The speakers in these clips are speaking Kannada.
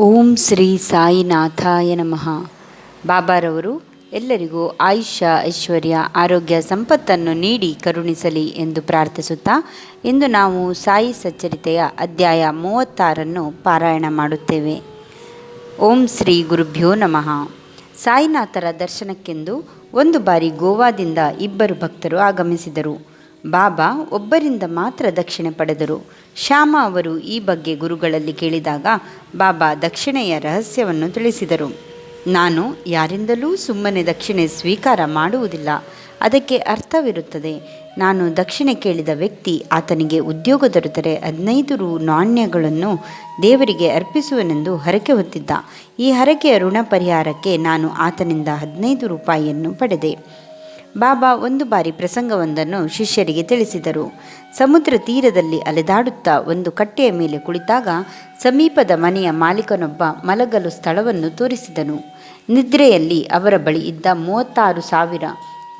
ಓಂ ಶ್ರೀ ಸಾಯಿನಾಥಾಯ ನಮಃ. ಬಾಬಾರವರು, ಎಲ್ಲರಿಗೂ ಆಯುಷ ಐಶ್ವರ್ಯ, ಆರೋಗ್ಯ, ಸಂಪತ್ತನ್ನು ನೀಡಿ ಕರುಣಿಸಲಿ ಎಂದು ಪ್ರಾರ್ಥಿಸುತ್ತಾ, ಇಂದು ನಾವು ಸಾಯಿ ಸಚ್ಚರಿತೆಯ ಅಧ್ಯಾಯ ಮೂವತ್ತಾರನ್ನು ಪಾರಾಯಣ ಮಾಡುತ್ತೇವೆ. ಓಂ ಶ್ರೀ ಗುರುಭ್ಯೋ ನಮಃ. ಸಾಯಿನಾಥರ ದರ್ಶನಕ್ಕೆಂದು ಒಂದು ಬಾರಿ ಗೋವಾದಿಂದ ಇಬ್ಬರು ಭಕ್ತರು ಆಗಮಿಸಿದರು. ಬಾಬಾ ಒಬ್ಬರಿಂದ ಮಾತ್ರ ದಕ್ಷಿಣೆ ಪಡೆದರು. ಶ್ಯಾಮ ಅವರು ಈ ಬಗ್ಗೆ ಗುರುಗಳಲ್ಲಿ ಕೇಳಿದಾಗ ಬಾಬಾ ದಕ್ಷಿಣೆಯ ರಹಸ್ಯವನ್ನು ತಿಳಿಸಿದರು. ನಾನು ಯಾರಿಂದಲೂ ಸುಮ್ಮನೆ ದಕ್ಷಿಣೆ ಸ್ವೀಕಾರ ಮಾಡುವುದಿಲ್ಲ. ಅದಕ್ಕೆ ಅರ್ಥವಿರುತ್ತದೆ, ನಾನು ದಕ್ಷಿಣೆ ಕೇಳಿದ ವ್ಯಕ್ತಿ ಆತನಿಗೆ ಉದ್ಯೋಗ ದೊರೆತರೆ ಹದಿನೈದು ರು ನಾಣ್ಯಗಳನ್ನು ದೇವರಿಗೆ ಅರ್ಪಿಸುವನೆಂದು ಹರಕೆ ಹೊತ್ತಿದ್ದ. ಈ ಹರಕೆಯ ಋಣ ಪರಿಹಾರಕ್ಕೆ ನಾನು ಆತನಿಂದ ಹದಿನೈದು ರೂಪಾಯಿಯನ್ನು ಪಡೆದೆ. ಬಾಬಾ ಒಂದು ಬಾರಿ ಪ್ರಸಂಗವೊಂದನ್ನು ಶಿಷ್ಯರಿಗೆ ತಿಳಿಸಿದರು. ಸಮುದ್ರ ತೀರದಲ್ಲಿ ಅಲೆದಾಡುತ್ತಾ ಒಂದು ಕಟ್ಟೆಯ ಮೇಲೆ ಕುಳಿತಾಗ ಸಮೀಪದ ಮನೆಯ ಮಾಲೀಕನೊಬ್ಬ ಮಲಗಲು ಸ್ಥಳವನ್ನು ತೋರಿಸಿದನು. ನಿದ್ರೆಯಲ್ಲಿ ಅವರ ಬಳಿ ಇದ್ದ ಮೂವತ್ತಾರು ಸಾವಿರ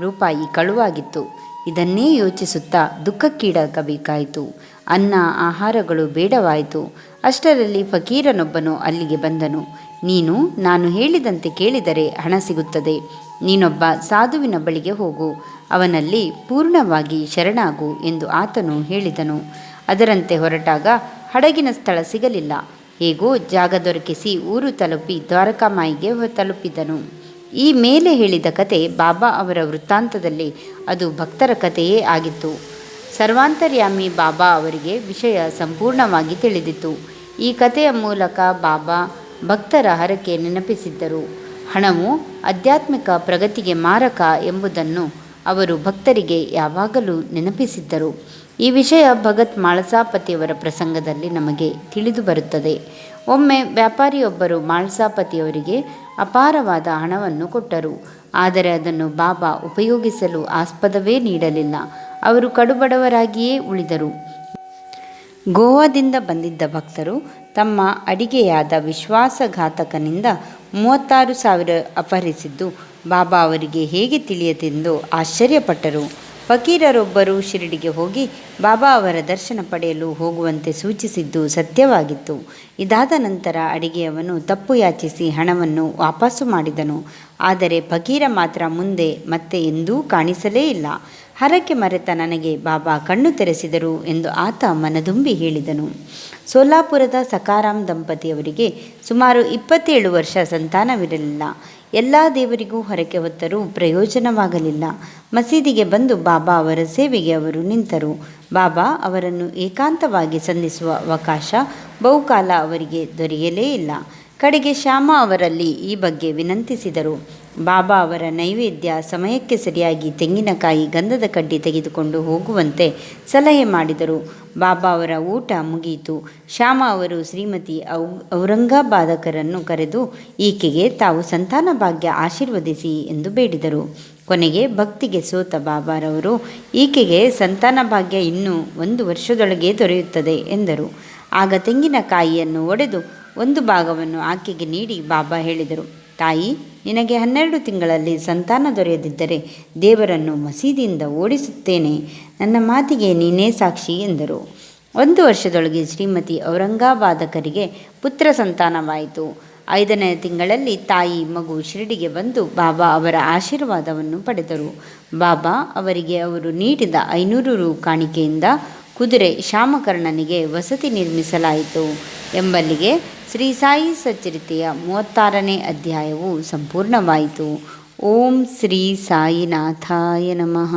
ರೂಪಾಯಿ ಕಳುವಾಗಿತ್ತು. ಇದನ್ನೇ ಯೋಚಿಸುತ್ತಾ ದುಃಖಕ್ಕೀಡಾಗಬೇಕಾಯಿತು. ಅನ್ನ, ಆಹಾರಗಳು ಬೇಡವಾಯಿತು. ಅಷ್ಟರಲ್ಲಿ ಫಕೀರನೊಬ್ಬನು ಅಲ್ಲಿಗೆ ಬಂದನು. ನೀನು ನಾನು ಹೇಳಿದಂತೆ ಕೇಳಿದರೆ ಹಣ ಸಿಗುತ್ತದೆ. ನೀನೊಬ್ಬ ಸಾಧುವಿನ ಬಳಿಗೆ ಹೋಗು. ಅವನಲ್ಲಿ ಪೂರ್ಣವಾಗಿ ಶರಣಾಗು ಎಂದು ಆತನು ಹೇಳಿದನು. ಅದರಂತೆ ಹೊರಟಾಗ ಹಡಗಿನ ಸ್ಥಳ ಸಿಗಲಿಲ್ಲ. ಹೇಗೋ ಜಾಗ ದೊರಕಿಸಿ ಊರು ತಲುಪಿ ದ್ವಾರಕಾಮಾಯಿಗೆ ತಲುಪಿದನು. ಈ ಮೇಲೆ ಹೇಳಿದ ಕತೆ ಬಾಬಾ ಅವರ ವೃತ್ತಾಂತದಲ್ಲಿ ಅದು ಭಕ್ತರ ಕಥೆಯೇ ಆಗಿತ್ತು. ಸರ್ವಾಂತರ್ಯಾಮಿ ಬಾಬಾ ಅವರಿಗೆ ವಿಷಯ ಸಂಪೂರ್ಣವಾಗಿ ತಿಳಿದಿತ್ತು. ಈ ಕಥೆಯ ಮೂಲಕ ಬಾಬಾ ಭಕ್ತರ ಹರಕೆ ನೆನಪಿಸಿದ್ದರು. ಹಣವು ಆಧ್ಯಾತ್ಮಿಕ ಪ್ರಗತಿಗೆ ಮಾರಕ ಎಂಬುದನ್ನು ಅವರು ಭಕ್ತರಿಗೆ ಯಾವಾಗಲೂ ನೆನಪಿಸಿದ್ದರು. ಈ ವಿಷಯ ಭಗತ್ ಮಾಳಸಾಪತಿಯವರ ಪ್ರಸಂಗದಲ್ಲಿ ನಮಗೆ ತಿಳಿದು ಬರುತ್ತದೆ. ಒಮ್ಮೆ ವ್ಯಾಪಾರಿಯೊಬ್ಬರು ಮಾಳಸಾಪತಿಯವರಿಗೆ ಅಪಾರವಾದ ಹಣವನ್ನು ಕೊಟ್ಟರು. ಆದರೆ ಅದನ್ನು ಬಾಬಾ ಉಪಯೋಗಿಸಲು ಆಸ್ಪದವೇ ನೀಡಲಿಲ್ಲ. ಅವರು ಕಡುಬಡವರಾಗಿಯೇ ಉಳಿದರು. ಗೋವಾದಿಂದ ಬಂದಿದ್ದ ಭಕ್ತರು ತಮ್ಮ ಅಡಿಗೆಯಾದ ವಿಶ್ವಾಸಘಾತಕನಿಂದ ಮೂವತ್ತಾರು ಸಾವಿರ ಅಪಹರಿಸಿದ್ದು ಬಾಬಾ ಅವರಿಗೆ ಹೇಗೆ ತಿಳಿಯದೆಂದು ಆಶ್ಚರ್ಯಪಟ್ಟರು. ಫಕೀರರೊಬ್ಬರು ಶಿರಡಿಗೆ ಹೋಗಿ ಬಾಬಾ ಅವರ ದರ್ಶನ ಪಡೆಯಲು ಹೋಗುವಂತೆ ಸೂಚಿಸಿದ್ದು ಸತ್ಯವಾಗಿತ್ತು. ಇದಾದ ನಂತರ ಅಡಿಗೆಯವನು ತಪ್ಪು ಯಾಚಿಸಿ ಹಣವನ್ನು ವಾಪಸ್ಸು ಮಾಡಿದನು. ಆದರೆ ಫಕೀರ ಮಾತ್ರ ಮುಂದೆ ಮತ್ತೆ ಎಂದೂ ಕಾಣಿಸಲೇ ಇಲ್ಲ. ಹರಕೆ ಮರೆತ ನನಗೆ ಬಾಬಾ ಕಣ್ಣು ತೆರೆಸಿದರು ಎಂದು ಆತ ಮನದುಂಬಿ ಹೇಳಿದನು. ಸೋಲಾಪುರದ ಸಕಾರಾಮ್ ದಂಪತಿಯವರಿಗೆ ಸುಮಾರು ಇಪ್ಪತ್ತೇಳು ವರ್ಷ ಸಂತಾನವಿರಲಿಲ್ಲ. ಎಲ್ಲ ದೇವರಿಗೂ ಹೊರಕೆ ಹೊತ್ತರೂ ಪ್ರಯೋಜನವಾಗಲಿಲ್ಲ. ಮಸೀದಿಗೆ ಬಂದು ಬಾಬಾ ಅವರ ಸೇವೆಗೆ ಅವರು ನಿಂತರು. ಬಾಬಾ ಅವರನ್ನು ಏಕಾಂತವಾಗಿ ಸಂಧಿಸುವ ಅವಕಾಶ ಬಹುಕಾಲ ಅವರಿಗೆ ದೊರೆಯಲೇ ಇಲ್ಲ. ಕಡೆಗೆ ಶ್ಯಾಮ ಅವರಲ್ಲಿ ಈ ಬಗ್ಗೆ ವಿನಂತಿಸಿದರು. ಬಾಬಾ ಅವರ ನೈವೇದ್ಯ ಸಮಯಕ್ಕೆ ಸರಿಯಾಗಿ ತೆಂಗಿನಕಾಯಿ ಗಂಧದ ಕಡ್ಡಿ ತೆಗೆದುಕೊಂಡು ಹೋಗುವಂತೆ ಸಲಹೆ ಮಾಡಿದರು. ಬಾಬಾ ಅವರ ಊಟ ಮುಗಿಯಿತು ಶ್ಯಾಮ ಅವರು ಶ್ರೀಮತಿ ಔ, ಔರಂಗಾಬಾದಕರನ್ನು ಕರೆದು ಈಕೆಗೆ ತಾವು ಸಂತಾನ ಭಾಗ್ಯ ಆಶೀರ್ವದಿಸಿ ಎಂದು ಬೇಡಿದರು. ಕೊನೆಗೆ ಭಕ್ತಿಗೆ ಸೋತ ಬಾಬಾರವರು ಈಕೆಗೆ ಸಂತಾನ ಭಾಗ್ಯ ಇನ್ನೂ ಒಂದು ವರ್ಷದೊಳಗೆ ದೊರೆಯುತ್ತದೆ ಎಂದರು. ಆಗ ತೆಂಗಿನಕಾಯಿಯನ್ನು ಒಡೆದು ಒಂದು ಭಾಗವನ್ನು ಆಕೆಗೆ ನೀಡಿ ಬಾಬಾ ಹೇಳಿದರು, ತಾಯಿ, ನಿನಗೆ ಹನ್ನೆರಡು ತಿಂಗಳಲ್ಲಿ ಸಂತಾನ ದೊರೆಯದಿದ್ದರೆ ದೇವರನ್ನು ಮಸೀದಿಯಿಂದ ಓಡಿಸುತ್ತೇನೆ. ನನ್ನ ಮಾತಿಗೆ ನೀನೇ ಸಾಕ್ಷಿ ಎಂದರು. ಒಂದು ವರ್ಷದೊಳಗೆ ಶ್ರೀಮತಿ ಔರಂಗಾಬಾದಕರಿಗೆ ಪುತ್ರ ಸಂತಾನವಾಯಿತು. ಐದನೇ ತಿಂಗಳಲ್ಲಿ ತಾಯಿ ಮಗು ಶಿರಡಿಗೆ ಬಂದು ಬಾಬಾ ಅವರ ಆಶೀರ್ವಾದವನ್ನು ಪಡೆದರು. ಬಾಬಾ ಅವರಿಗೆ ಅವರು ನೀಡಿದ ಐನೂರು ರು ಕಾಣಿಕೆಯಿಂದ ಕುದುರೆ ಶ್ಯಾಮಕರ್ಣನಿಗೆ ವಸತಿ ನಿರ್ಮಿಸಲಾಯಿತು. ಎಂಬಲ್ಲಿಗೆ ಶ್ರೀ ಸಾಯಿ ಸಚ್ಚರಿತೆಯ ಮೂವತ್ತಾರನೇ ಅಧ್ಯಾಯವು ಸಂಪೂರ್ಣವಾಯಿತು. ಓಂ ಶ್ರೀ ಸಾಯಿನಾಥಾಯ ನಮಃ.